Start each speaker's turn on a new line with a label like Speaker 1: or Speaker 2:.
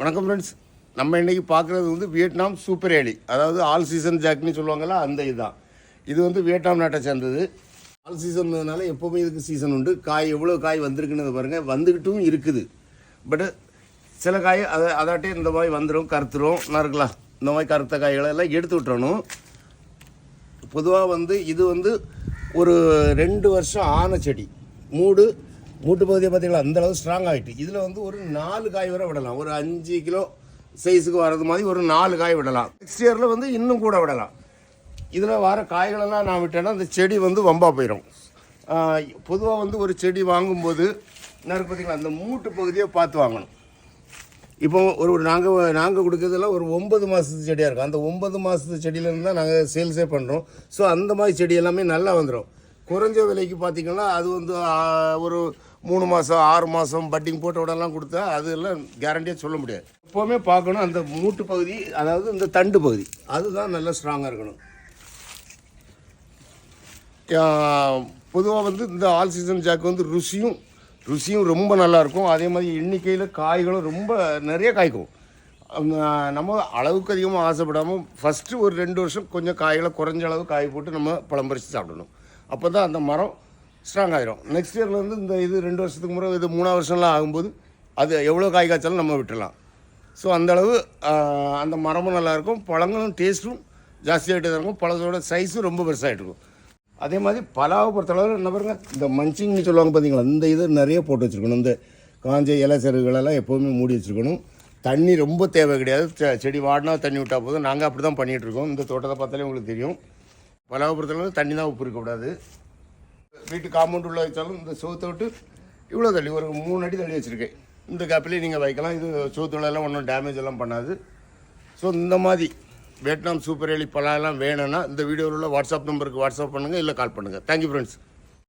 Speaker 1: வணக்கம் ஃப்ரெண்ட்ஸ் நம்ம இன்றைக்கி பார்க்குறது வந்து வியட்நாம் சூப்பர் ஏலி. அதாவது ஆல் சீசன் ஜாக்னு சொல்லுவாங்கல்ல அந்த இதுதான். இது வந்து வியட்நாம் நாட்டை சேர்ந்தது. ஆல் சீசன்னால எப்போவுமே இதுக்கு சீசன் உண்டு. காய் எவ்வளோ காய் வந்திருக்குன்னு பாருங்கள் வந்துக்கிட்டும் இருக்குது. பட்டு சில காய் அதை அதாட்டே இந்த மாதிரி வந்துடும் கருத்துரும். நறுக்கலாம் இந்த மாதிரி கருத்த காய்களை எல்லாம் எடுத்து விட்டுறணும். பொதுவாக வந்து இது வந்து ஒரு ரெண்டு வருஷம் ஆன செடி. மூடு மூட்டு பகுதியை பார்த்தீங்களா? அந்தளவு ஸ்ட்ராங் ஆகிட்டு இதில் வந்து ஒரு நாலு காய் வரை விடலாம். ஒரு அஞ்சு கிலோ சைஸுக்கு வர்றது மாதிரி ஒரு நாலு காய் விடலாம். நெக்ஸ்ட் இயரில் வந்து இன்னும் கூட விடலாம். இதில் வர காய்களெல்லாம் நான் விட்டேன்னா அந்த செடி வந்து வம்பாக போயிடும் பொதுவாக வந்து ஒரு செடி வாங்கும்போது என்ன பார்த்தீங்களா? அந்த மூட்டு பகுதியை பார்த்து வாங்கணும். இப்போ ஒரு நாங்கள் நாங்கள் கொடுக்கறதெல்லாம் ஒரு ஒம்பது மாதத்து செடியாக இருக்கும். அந்த ஒம்பது மாதத்து செடியிலேருந்து தான் நாங்கள் சேல்ஸே பண்ணுறோம் ஸோ அந்த மாதிரி செடி எல்லாமே நல்லா வந்துடும் குறைஞ்ச விலைக்கு பார்த்தீங்கன்னா அது வந்து ஒரு மூணு மாதம் ஆறு மாதம் பட்டிங் போட்ட விடலாம் கொடுத்தா அதெல்லாம் கேரண்டியாக சொல்ல முடியாது. எப்போவுமே பார்க்கணும் அந்த மூட்டு பகுதி அதாவது இந்த தண்டு பகுதி அதுதான் நல்லா ஸ்ட்ராங்காக இருக்கணும். பொதுவாக வந்து இந்த ஆல் சீசன் ஜாக்கு வந்து ருசியும் ருசியும் ரொம்ப நல்லாயிருக்கும் அதே மாதிரி எண்ணிக்கையில் காய்களும் ரொம்ப நிறைய காய்க்கும். நம்ம அளவுக்கு அதிகமாக ஆசைப்படாமல் ஃபஸ்ட்டு ஒரு ரெண்டு வருஷம் கொஞ்சம் காய்களை குறைஞ்ச அளவு காய் போட்டு நம்ம பழம் பறித்து சாப்பிடணும். அப்போ தான் அந்த மரம் ஸ்ட்ராங் ஆகிரும் நெக்ஸ்ட் இயர்லேருந்து இந்த இது ரெண்டு வருஷத்துக்கு முறை இது மூணாவது வருஷம்லாம் ஆகும்போது அது எவ்வளோ காய் காய்ச்சாலும் நம்ம விட்டுடலாம். ஸோ அந்த அளவு அந்த மரமும் நல்லாயிருக்கும் பழங்களும் டேஸ்ட்டும் ஜாஸ்தியாகிட்டே தான் இருக்கும். பழத்தோட சைஸும் ரொம்ப பெருசாகிட்டு இருக்கும். அதே மாதிரி பலாவை பொறுத்தளவு என்ன பாருங்கள் இந்த மஞ்சிங்னு சொல்லுவாங்க பார்த்தீங்களா இந்த இது நிறைய போட்டு வச்சுருக்கணும். இந்த காஞ்ச இலை செருகுகளெல்லாம் எப்போவுமே மூடி வச்சுருக்கணும். தண்ணி ரொம்ப தேவை கிடையாது. செ- செடி வாடினா தண்ணி விட்டால் போதும். நாங்கள் அப்படி தான் பண்ணிகிட்டு இருக்கோம். இந்த தோட்டத்தை பார்த்தாலே உங்களுக்கு தெரியும். பலாவை பொறுத்தளவு தண்ணி தான் உப்பு இருக்கக்கூடாது. வீட்டு காம்பவுண்ட் உள்ள வச்சாலும் இந்த சோத்தை விட்டு இவ்வளோ தள்ளி ஒரு மூணு அடி தள்ளி வச்சுருக்கேன். இந்த கேப்லேயே நீங்கள் வைக்கலாம். இது சோத்துலலாம் ஒன்றும் டேமேஜ் எல்லாம் பண்ணாது. ஸோ இந்த மாதிரி வியட்நாம் சூப்பர் எலி பழம் எல்லாம் வேணும்னா இந்த வீடியோவில் உள்ள வாட்ஸ்அப் நம்பருக்கு வாட்ஸ்அப் பண்ணுங்கள் இல்லை கால் பண்ணுங்கள் தேங்க்யூ ஃப்ரெண்ட்ஸ்